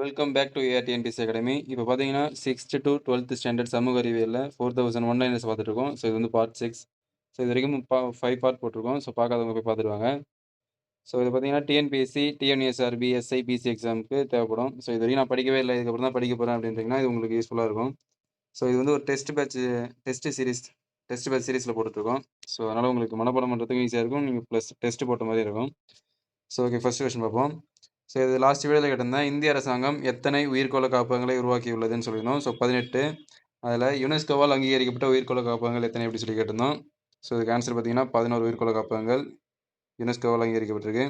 Welcome back to ARTNPSC academy இப்போ பார்த்தீங்கன்னா sixth to twelfth standard சமூக அறிவியலில் ஃபோர் தௌசண்ட் ஒன் லைனர்ஸ் பார்த்துட்டு இருக்கோம் ஸோ இது வந்து பார்ட் சிக்ஸ் ஸோ இது வரைக்கும் பா ஃபைவ் பார்ட் போட்டிருக்கோம். ஸோ பார்க்காதவங்க போய் பார்த்துருவாங்க ஸோ இது பார்த்தீங்கன்னா டிஎன்பிஎஸ்சி டிஎன்எஸ்ஆர்பி எஸ்ஐ பிசி எக்ஸாமுக்கு தேவைப்படும். ஸோ இது வரைக்கும் நான் படிக்கவே இல்லை. இதுக்கப்புறம் தான் படிக்க போகிறேன் அப்படின்றீங்கன்னா இது உங்களுக்கு யூஸ்ஃபுல்லாக இருக்கும். ஸோ இது வந்து ஒரு test batch test series test batch சீரிஸில் போட்டுருக்கோம் ஸோ அதனால் உங்களுக்கு மனப்பாடம் பண்ணுறதுக்கும் ஈஸியாக இருக்கும். நீங்கள் ப்ளஸ் டெஸ்ட் போட்ட மாதிரி இருக்கும். ஸோ ஓகே ஃபஸ்ட் கொஸ்டின் பார்ப்போம். ஸோ இது லாஸ்ட் வீடியோவில் கேட்டிருந்தேன் இந்திய அரசாங்கம் எத்தனை உயிர்கோள காப்பகங்களை உருவாக்கியுள்ளதுன்னு சொல்லியிருந்தோம். ஸோ பதினெட்டு அதில் யுனெஸ்கோவால் அங்கீகரிக்கப்பட்ட உயிர்கோள காப்பகங்கள் எத்தனை எப்படி சொல்லி கேட்டிருந்தோம். ஸோ இதுக்கு ஆன்சர் பார்த்தீங்கன்னா பதினோரு உயிர்கோள காப்பகங்கள் யுனெஸ்கோவால் அங்கீகரிக்கப்பட்டிருக்கு.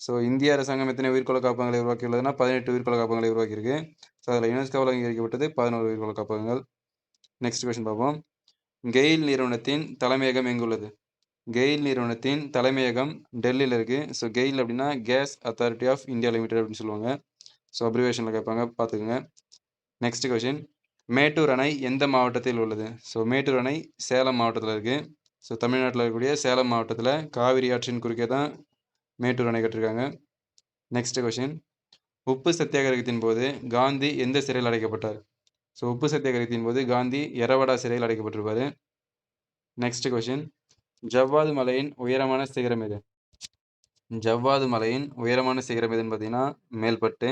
ஸோ இந்திய அரசாங்கம் எத்தனை உயிர்கோள காப்பகங்களை உருவாக்கியுள்ளதுன்னா பதினெட்டு உயிர்கோள காப்பகங்களை உருவாக்கியிருக்கு. ஸோ அதில் யுனெஸ்கோவால் அங்கீகரிக்கப்பட்டது பதினோரு உயிர்கோள காப்பகங்கள். நெக்ஸ்ட் கொஸ்டின் பார்ப்போம். கெயில் நிறுவனத்தின் தலைமையகம் எங்குள்ளது? கெயில் நிறுவனத்தின் தலைமையகம் டெல்லியில் இருக்குது ஸோ கெயில் அப்படின்னா gas authority of India limited அப்படின்னு சொல்லுவாங்க. ஸோ அப்ரிவேஷனில் கேட்பாங்க. பார்த்துக்குங்க. நெக்ஸ்ட் கொஷின் மேட்டூர் அணை எந்த மாவட்டத்தில் உள்ளது? ஸோ மேட்டூர் அணை சேலம் மாவட்டத்தில் இருக்குது ஸோ தமிழ்நாட்டில் இருக்கக்கூடிய சேலம் மாவட்டத்தில் காவிரி ஆற்றின் குறுக்கே தான் மேட்டூர் அணை கட்டிருக்காங்க. நெக்ஸ்ட் கொஷின் உப்பு சத்தியாகிரகத்தின் போது காந்தி எந்த சிறையில் அடைக்கப்பட்டார்? ஸோ உப்பு சத்தியாகிரகத்தின் போது காந்தி எரவடா சிறையில் அடைக்கப்பட்டிருப்பார். நெக்ஸ்ட் கொஷின் ஜவ்வாது மலையின் உயரமான சிகரம் எது? ஜவ்வாது மலையின் உயரமான சிகரம் எதுன்னு பார்த்தீங்கன்னா மேல்பட்டு.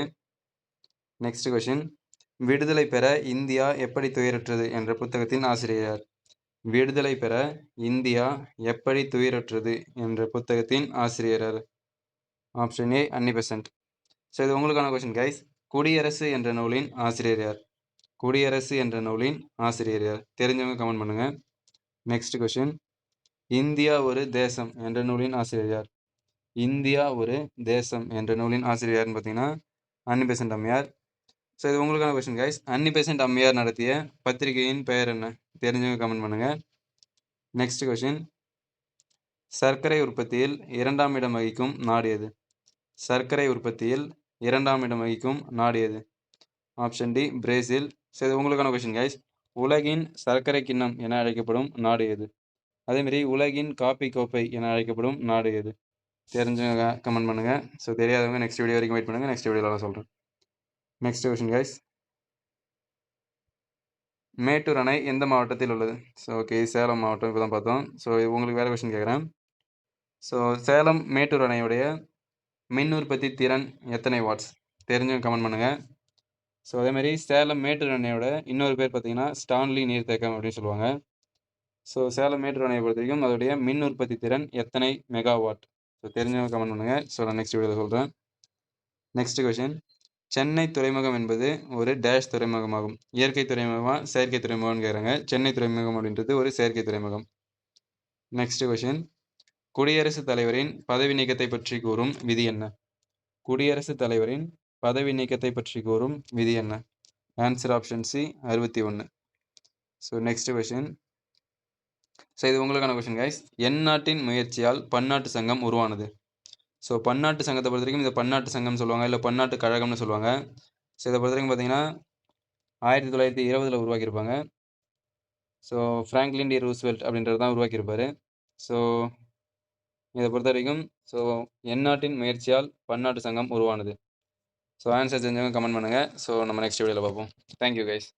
நெக்ஸ்ட் கொஷின் விடுதலை பெற இந்தியா எப்படி துயரற்றது என்ற புத்தகத்தின் ஆசிரியர். விடுதலை பெற இந்தியா எப்படி துயரற்றது என்ற புத்தகத்தின் ஆசிரியர் option A Annie Besant so இது உங்களுக்கான கொஷின் கைஸ் குடியரசு என்ற நூலின் ஆசிரியர் யார்? குடியரசு என்ற நூலின் ஆசிரியர் யார்? தெரிஞ்சவங்க கமெண்ட் பண்ணுங்கள் நெக்ஸ்ட் கொஷின் இந்தியா ஒரு தேசம் என்ற நூலின் ஆசிரியர் இந்தியா ஒரு தேசம் என்ற நூலின் ஆசிரியர்னு பார்த்தீங்கன்னா அன்னிபெசன்ட் அம்மையார். ஸோ இது உங்களுக்கான கொஸ்டின் கைஸ் அன்னிபெசன்ட் அம்மையார் நடத்திய பத்திரிகையின் பெயர் என்ன? தெரிஞ்சவங்க கமெண்ட் பண்ணுங்கள் நெக்ஸ்ட் கொஷின் சர்க்கரை உற்பத்தியில் இரண்டாம் இடம் வகிக்கும் நாடு எது? சர்க்கரை உற்பத்தியில் இரண்டாம் இடம் வகிக்கும் நாடு எது? ஆப்ஷன் டி பிரேசில் ஸோ இது உங்களுக்கான கொஷின் கைஸ் உலகின் சர்க்கரை கிண்ணம் என அழைக்கப்படும் நாடு எது? அதேமாரி உலகின் காப்பி கோப்பை என அழைக்கப்படும் நாடு எது? தெரிஞ்சவங்க கமெண்ட் பண்ணுங்கள் ஸோ தெரியாதவங்க நெக்ஸ்ட் வீடியோ வரைக்கும் வெயிட் பண்ணுங்கள் நெக்ஸ்ட் வீடியோவில் நான் சொல்கிறேன் நெக்ஸ்ட் கொஷின் கைஸ் மேட்டூர் அணை எந்த மாவட்டத்தில் உள்ளது? ஸோ ஓகே சேலம் மாவட்டம் இப்போ தான் பார்த்தோம். ஸோ உங்களுக்கு வேறு கொஷின் கேட்குறேன். ஸோ சேலம் மேட்டூர் அணையுடைய மின் உற்பத்தி திறன் எத்தனை வாட்ஸ் தெரிஞ்சவங்க கமெண்ட் பண்ணுங்கள் ஸோ அதேமாதிரி சேலம் மேட்டூர் அணையோட இன்னொரு பேர் பார்த்தீங்கன்னா ஸ்டான்லி நீர்த்தேக்கம் அப்படின்னு சொல்லுவாங்க. ஸோ சேலம் மேட்டூர் அணையை பொறுத்த வரைக்கும் அதோடைய மின் உற்பத்தி திறன் எத்தனை மெகாவாட் ஸோ தெரிஞ்சவங்க கமெண்ட் பண்ணுங்கள் ஸோ நான் நெக்ஸ்ட் வீடியோவில் சொல்கிறேன் நெக்ஸ்ட் கொஷின் சென்னை துறைமுகம் என்பது ஒரு டேஷ் துறைமுகமாகும். இயற்கை துறைமுகமா செயற்கை துறைமுகம்னு கேட்குறாங்க சென்னை துறைமுகம் அப்படின்றது ஒரு செயற்கை துறைமுகம். நெக்ஸ்ட் கொஷின் குடியரசுத் தலைவரின் பதவி நீக்கத்தை பற்றி கூறும் விதி என்ன? குடியரசுத் தலைவரின் பதவி நீக்கத்தை பற்றி கூறும் விதி என்ன? ஆன்சர் ஆப்ஷன் சி அறுபத்தி ஒன்று ஸோ நெக்ஸ்ட் கொஷின் ஸோ இது உங்களுக்கான கொஷின் கைஸ் எந்நாட்டின் முயற்சியால் பன்னாட்டு சங்கம் உருவானது. ஸோ பன்னாட்டு சங்கத்தை பொறுத்த வரைக்கும் இதை பன்னாட்டு சங்கம் சொல்லுவாங்க இல்லை பன்னாட்டு கழகம்னு சொல்லுவாங்க. ஸோ இதை பொறுத்த வரைக்கும் பார்த்தீங்கன்னா ஆயிரத்தி தொள்ளாயிரத்தி இருபதில் உருவாக்கியிருப்பாங்க. ஸோ ஃப்ராங்க்லின் டி ரூஸ்வெல்ட் அப்படின்றது தான் உருவாக்கியிருப்பார். ஸோ இதை பொறுத்த வரைக்கும் ஸோ எந்நாட்டின் முயற்சியால் பன்னாட்டு சங்கம் உருவானது. ஸோ ஆன்சர் தெரிஞ்சவங்க கமெண்ட் பண்ணுங்கள் ஸோ நம்ம நெக்ஸ்ட் வீடியோவில் பார்ப்போம். Thank you guys